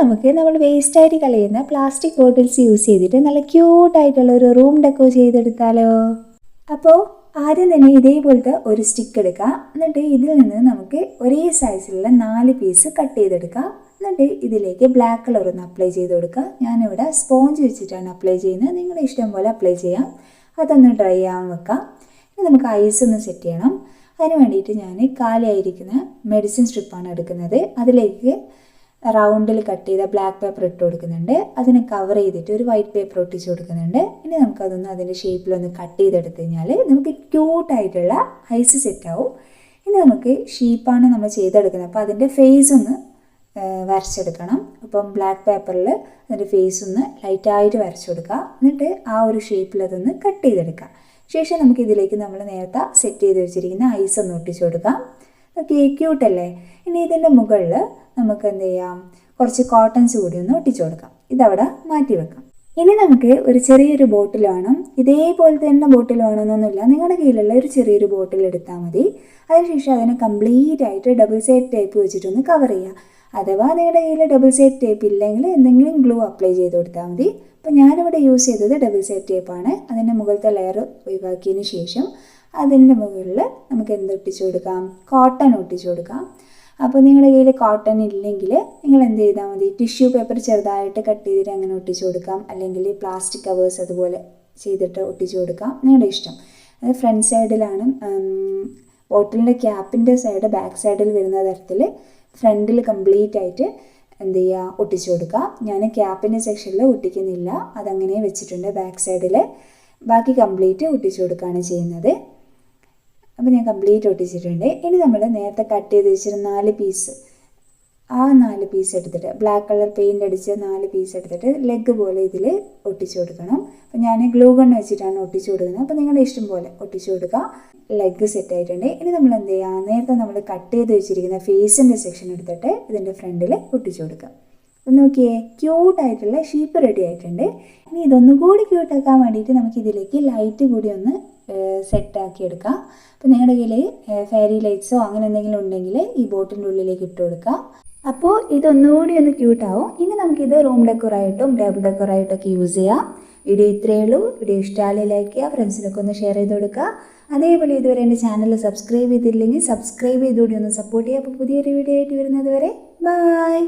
നമുക്ക് നമ്മൾ വേസ്റ്റായിട്ട് കളയുന്ന പ്ലാസ്റ്റിക് ബോട്ടിൽസ് യൂസ് ചെയ്തിട്ട് നല്ല ക്യൂട്ടായിട്ടുള്ള ഒരു റൂം ഡെക്കോ ചെയ്തെടുത്താലോ? അപ്പോൾ ആദ്യം തന്നെ ഇതേപോലത്തെ ഒരു സ്റ്റിക്ക് എടുക്കുക എന്നിട്ട് ഇതിൽ നിന്ന് നമുക്ക് ഒരേ സൈസിലുള്ള നാല് പീസ് കട്ട് ചെയ്തെടുക്കുക എന്നിട്ട് ഇതിലേക്ക് ബ്ലാക്ക് കളർ ഒന്ന് അപ്ലൈ ചെയ്ത് കൊടുക്കുക ഞാനിവിടെ സ്പോഞ്ച് വെച്ചിട്ടാണ് അപ്ലൈ ചെയ്യുന്നത്. നിങ്ങളുടെ ഇഷ്ടം പോലെ അപ്ലൈ ചെയ്യാം. അതൊന്ന് ഡ്രൈ ആവാൻ വെക്കാം. ഇനി നമുക്ക് ഐസ് ഒന്ന് സെറ്റ് ചെയ്യണം. അതിന് വേണ്ടിയിട്ട് ഞാൻ കാലിയായിരിക്കുന്ന മെഡിസിൻ സ്ട്രിപ്പാണ് എടുക്കുന്നത്. അതിലേക്ക് റൗണ്ടിൽ കട്ട് ചെയ്ത ബ്ലാക്ക് പേപ്പർ ഇട്ട് കൊടുക്കുന്നുണ്ട്. അതിനെ കവർ ചെയ്തിട്ട് ഒരു വൈറ്റ് പേപ്പർ ഒട്ടിച്ച് കൊടുക്കുന്നുണ്ട്. ഇനി നമുക്കതൊന്ന് അതിന്റെ ഷേപ്പിലൊന്ന് കട്ട് ചെയ്തെടുത്ത് കഴിഞ്ഞാൽ നമുക്ക് ക്യൂട്ടായിട്ടുള്ള ഐസ് സെറ്റ് ആവും. ഇനി നമുക്ക് ഷീപ്പാണ് നമ്മൾ ചെയ്തെടുക്കുന്നത്. അപ്പോൾ അതിന്റെ ഫേസ് ഒന്ന് വരച്ചെടുക്കണം. അപ്പം ബ്ലാക്ക് പേപ്പറിൽ അതിന്റെ ഫേസ് ഒന്ന് ലൈറ്റായിട്ട് വരച്ചു കൊടുക്കുക. എന്നിട്ട് ആ ഒരു ഷേപ്പിൽ അതൊന്ന് കട്ട് ചെയ്തെടുക്കുക. ശേഷം നമുക്ക് ഇതിലേക്ക് നമ്മൾ നേരത്തെ സെറ്റ് ചെയ്ത് വെച്ചിരിക്കുന്ന ഐസ് ഒന്ന് ഒട്ടിച്ചു കൊടുക്കാം. ഓക്കെ ക്യൂട്ടല്ലേ ഇനി ഇതിന്റെ മുകളിൽ നമുക്ക് എന്ത് ചെയ്യാം? കുറച്ച് കോട്ടൺസ് കൂടി ഒന്ന് ഒട്ടിച്ചു കൊടുക്കാം. ഇതവിടെ മാറ്റി വെക്കാം. ഇനി നമുക്ക് ഒരു ചെറിയൊരു ബോട്ടിൽ വേണം. ഇതേപോലെ തന്നെ ബോട്ടിൽ വേണമെന്നൊന്നുമില്ല. നിങ്ങളുടെ കയ്യിലുള്ള ഒരു ചെറിയൊരു ബോട്ടിൽ എടുത്താൽ മതി. അതിനുശേഷം അതിനെ കംപ്ലീറ്റ് ആയിട്ട് ഡബിൾ സൈഡ് ടൈപ്പ് വെച്ചിട്ടൊന്ന് കവർ ചെയ്യുക അഥവാ നിങ്ങളുടെ കയ്യിൽ ഡബിൾ സൈഡ് ടേപ്പ് ഇല്ലെങ്കിൽ എന്തെങ്കിലും ഗ്ലൂ അപ്ലൈ ചെയ്ത് കൊടുത്താൽ മതി. അപ്പോൾ ഞാനിവിടെ യൂസ് ചെയ്തത് ഡബിൾ സൈഡ് ടേപ്പാണ് അതിന്റെ മുകളിലത്തെ ലെയർ ഒഴിവാക്കിയതിന് ശേഷം അതിന്റെ മുകളിൽ നമുക്ക് എന്ത് ഒട്ടിച്ചു കൊടുക്കാം? കോട്ടൺ ഒട്ടിച്ചു കൊടുക്കാം. അപ്പോൾ നിങ്ങളുടെ കയ്യിൽ കോട്ടൺ ഇല്ലെങ്കിൽ നിങ്ങൾ എന്ത് ചെയ്താൽ മതി? ടിഷ്യൂ പേപ്പർ ചെറുതായിട്ട് കട്ട് ചെയ്തിട്ട് അങ്ങനെ ഒട്ടിച്ചു കൊടുക്കാം. അല്ലെങ്കിൽ പ്ലാസ്റ്റിക് കവേഴ്സ് അതുപോലെ ചെയ്തിട്ട് ഒട്ടിച്ചു കൊടുക്കാം. നിങ്ങളുടെ ഇഷ്ടം. അത് ഫ്രണ്ട് സൈഡിലാണ് ബോട്ടിലിന്റെ ക്യാപ്പിന്റെ സൈഡ് ബാക്ക് സൈഡിൽ വരുന്ന തരത്തിൽ ഫ്രണ്ടിൽ കംപ്ലീറ്റ് ആയിട്ട് എന്ത് ചെയ്യുക ഒട്ടിച്ചു കൊടുക്കുക ഞാൻ ക്യാപ്പിന്റെ സെക്ഷനിൽ ഒട്ടിക്കുന്നില്ല. അതങ്ങനെ വെച്ചിട്ടുണ്ട് ബാക്ക് സൈഡിൽ ബാക്കി കംപ്ലീറ്റ് ഒട്ടിച്ചു കൊടുക്കുകയാണ് ചെയ്യുന്നത്. അപ്പോൾ ഞാൻ കംപ്ലീറ്റ് ഒട്ടിച്ചിട്ടുണ്ട്. ഇനി നമ്മൾ നേരത്തെ കട്ട് ചെയ്ത് വെച്ചിരുന്ന നാല് പീസ് ആ നാല് പീസ് എടുത്തിട്ട് ബ്ലാക്ക് കളർ പെയിന്റ് അടിച്ച് നാല് പീസ് എടുത്തിട്ട് ലെഗ് പോലെ ഇതിൽ ഒട്ടിച്ചു കൊടുക്കണം. അപ്പം ഞാൻ ഗ്ലൂ ഗൺ വെച്ചിട്ടാണ് ഒട്ടിച്ചു കൊടുക്കുന്നത്. അപ്പോൾ നിങ്ങളുടെ ഇഷ്ടം പോലെ ഒട്ടിച്ചു കൊടുക്കുക. ലെഗ് സെറ്റ് ആയിട്ടുണ്ട്. ഇനി നമ്മൾ എന്ത് ചെയ്യുക? നേരത്തെ നമ്മൾ കട്ട് ചെയ്ത് വെച്ചിരിക്കുന്ന ഫേസിന്റെ സെക്ഷൻ എടുത്തിട്ട് ഇതിന്റെ ഫ്രണ്ടിൽ ഒട്ടിച്ചു കൊടുക്കുക. അപ്പം നോക്കിയേ ക്യൂട്ടായിട്ടുള്ള ഷീപ്പ് റെഡി ആയിട്ടുണ്ട്. ഇനി ഇതൊന്നും കൂടി ക്യൂട്ടാക്കാൻ വേണ്ടിയിട്ട് നമുക്ക് ഇതിലേക്ക് ലൈറ്റ് കൂടി ഒന്ന് സെറ്റാക്കി എടുക്കാം. അപ്പം നിങ്ങളുടെ കയ്യിൽ ഫെയറി ലൈറ്റ്സോ അങ്ങനെ എന്തെങ്കിലും ഉണ്ടെങ്കിൽ ഈ ബോട്ടിന്റെ ഉള്ളിലേക്ക് ഇട്ട് കൊടുക്കാം അപ്പോൾ ഇതൊന്നുകൂടി ഒന്ന് ക്യൂട്ടാവും ഇനി നമുക്കിത് റൂം ഡെക്കറായിട്ടും ടേബിൾ ഡെക്കറായിട്ടൊക്കെ യൂസ് ചെയ്യാം. വീഡിയോ ഇത്രയേ ഉള്ളൂ. വീഡിയോ ഇഷ്ടമായി ലൈക്ക് ചെയ്യുക ഫ്രണ്ട്സിനൊക്കെ ഒന്ന് ഷെയർ ചെയ്ത് കൊടുക്കുക. അതേപോലെ ഇതുവരെ എന്റെ ചാനൽ സബ്സ്ക്രൈബ് ചെയ്തില്ലെങ്കിൽ സബ്സ്ക്രൈബ് ചെയ്തുകൂടി ഒന്ന് സപ്പോർട്ട് ചെയ്യുക. അപ്പോൾ പുതിയൊരു വീഡിയോ ആയിട്ട് വരുന്നത് വരെ ബൈ